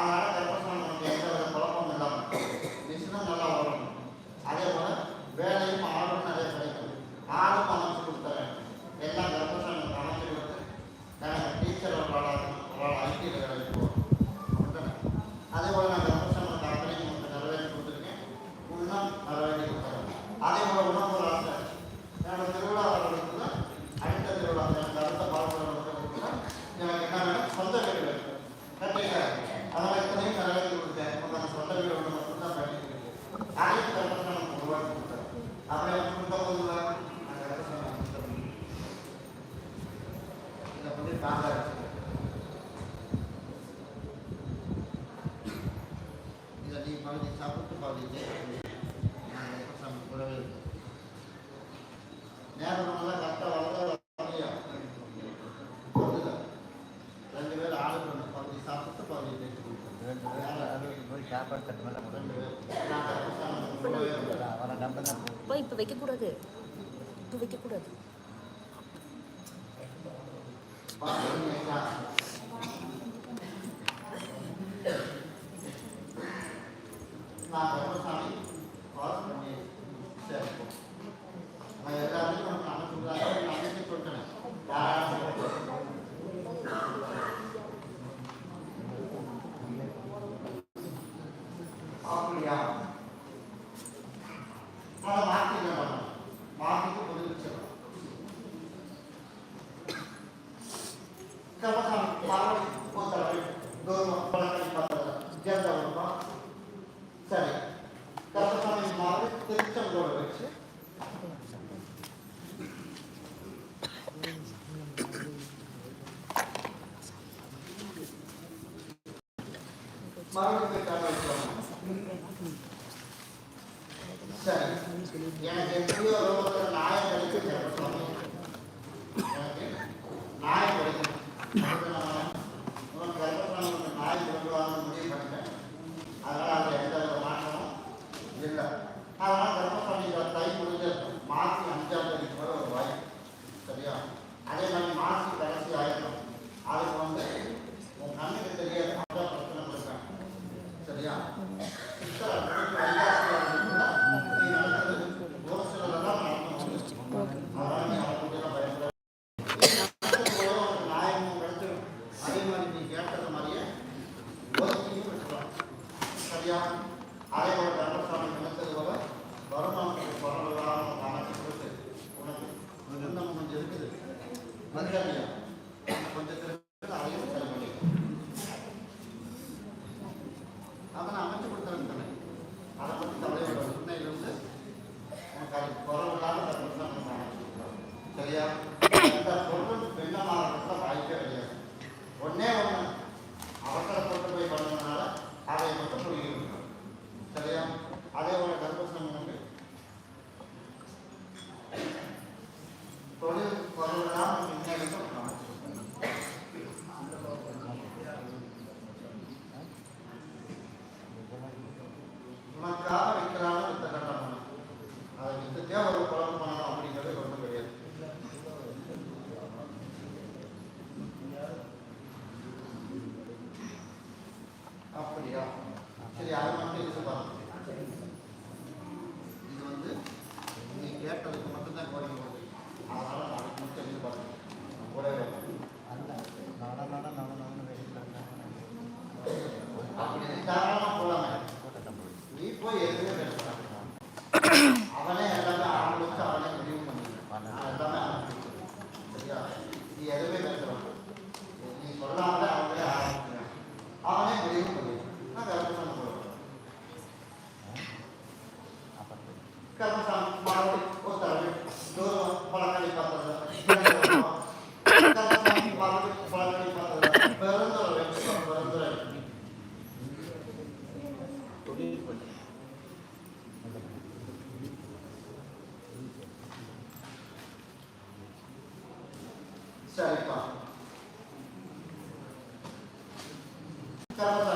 அதனால வைக்கக்கூடாது. உப்பு வைக்கக்கூடாது. நான் எல்லாமே சார். எனக்கு எப்படியோ ரொம்ப நாயம் கிடைச்சு சரியாக அலைவர் தர்மசாமி நினைத்ததுபோல் வருமானத்துக்கு குறவெல்லாம் உனக்கு அமைச்சு கொடுத்து உனக்கு விருந்தம் கொஞ்சம் இருக்குது. மதுரையா கொஞ்சம் இருக்குது அதையும் சரி பண்ணி அவன் அமைச்சு கொடுத்தவன் அதை பற்றி தலைவர் உண்மையிலிருந்து உனக்கு அது குறவில்லாத தர்மசாமி அமைச்சு சரியா? তারা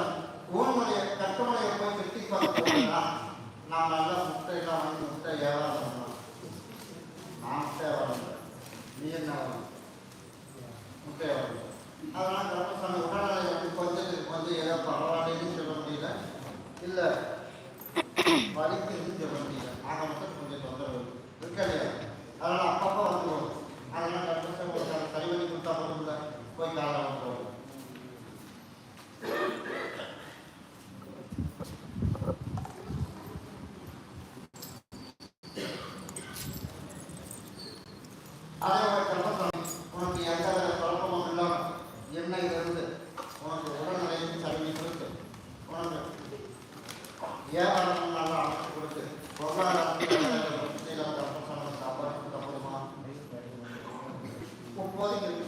வியாபாரம் நல்ல அமைச்சு கொடுத்து பொருளாதாரத்தை நம்ம காப்பாற்றிக்கிட்ட போதுமா முப்போதைக்கு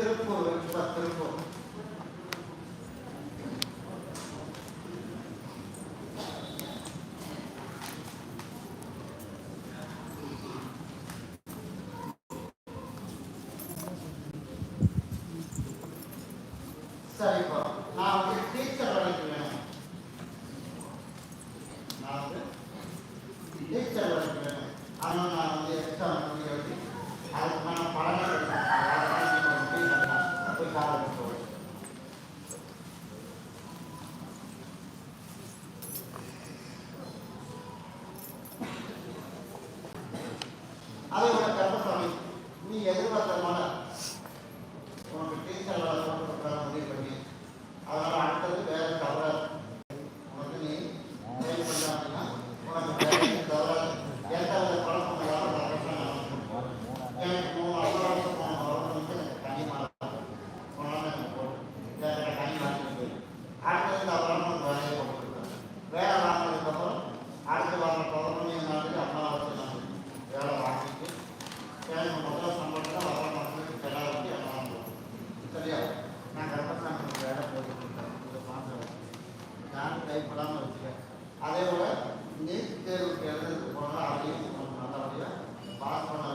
திருப்பூர் இருக்குதா திருப்பூர் சரிப்பா. நான் வந்து டீச்சர் வரைக்கும் அதே போல் நீட் தேர்வுக்கு எழுதுறதுக்கு போனால் அதையும் நல்லபடியாக பாஸ் பண்ண